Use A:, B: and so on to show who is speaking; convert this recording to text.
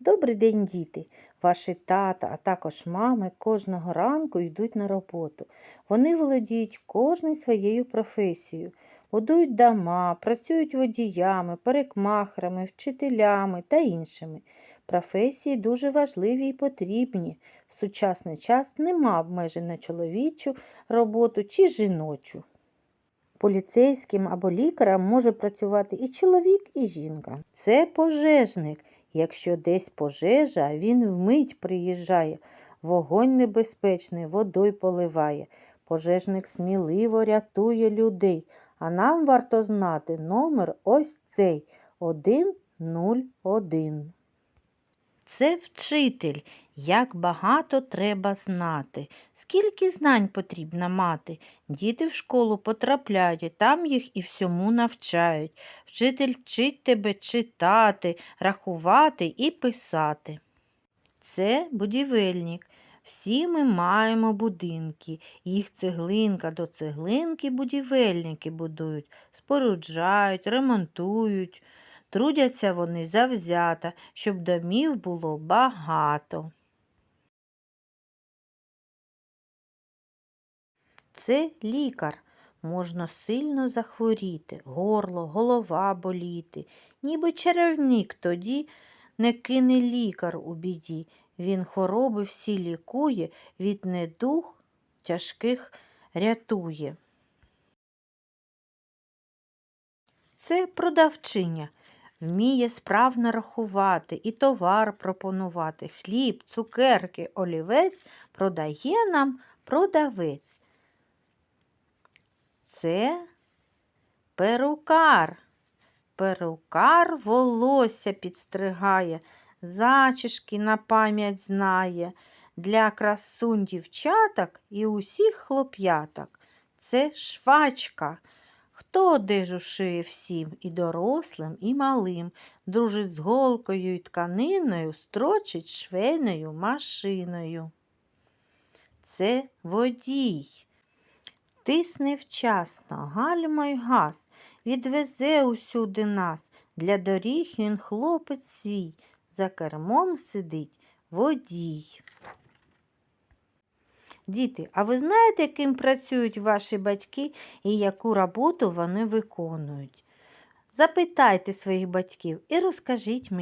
A: Добрий день, діти! Ваші тата, а також мами кожного ранку йдуть на роботу. Вони володіють кожною своєю професією, будують дома, працюють водіями, перекмахрами, вчителями та іншими. Професії дуже важливі і потрібні. В сучасний час нема обмежень на чоловічу роботу чи жіночу. Поліцейським або лікарем може працювати і чоловік, і жінка. Це пожежник. Якщо десь пожежа, він вмить приїжджає, вогонь небезпечний, водою поливає. Пожежник сміливо рятує людей, а нам варто знати номер ось цей 101. Це вчитель. Як багато треба знати. Скільки знань потрібно мати. Діти в школу потрапляють, там їх і всьому навчають. Вчитель вчить тебе читати, рахувати і писати. Це будівельник. Всі ми маємо будинки. Їх цеглинка до цеглинки будівельники будують, споруджають, ремонтують. Трудяться вони завзято, щоб домів було багато. Це лікар. Можна сильно захворіти, горло, голова боліти. Ніби чарівник тоді не кине лікар у біді. Він хвороби всі лікує, від недуг тяжких рятує. Це продавчиня. Вміє справно рахувати і товар пропонувати. Хліб, цукерки, олівець продає нам продавець. Це перукар. Перукар волосся підстригає, зачіски на пам'ять знає. Для красунь дівчаток і усіх хлоп'яток. Це швачка. Хто одежу шиє всім, і дорослим, і малим, дружить з голкою і тканиною, строчить швейною машиною. Це водій. Тисне вчасно, гальмо й газ, відвезе усюди нас. Для доріг він хлопець свій, за кермом сидить водій. Діти, а ви знаєте, яким працюють ваші батьки і яку роботу вони виконують? Запитайте своїх батьків і розкажіть мені.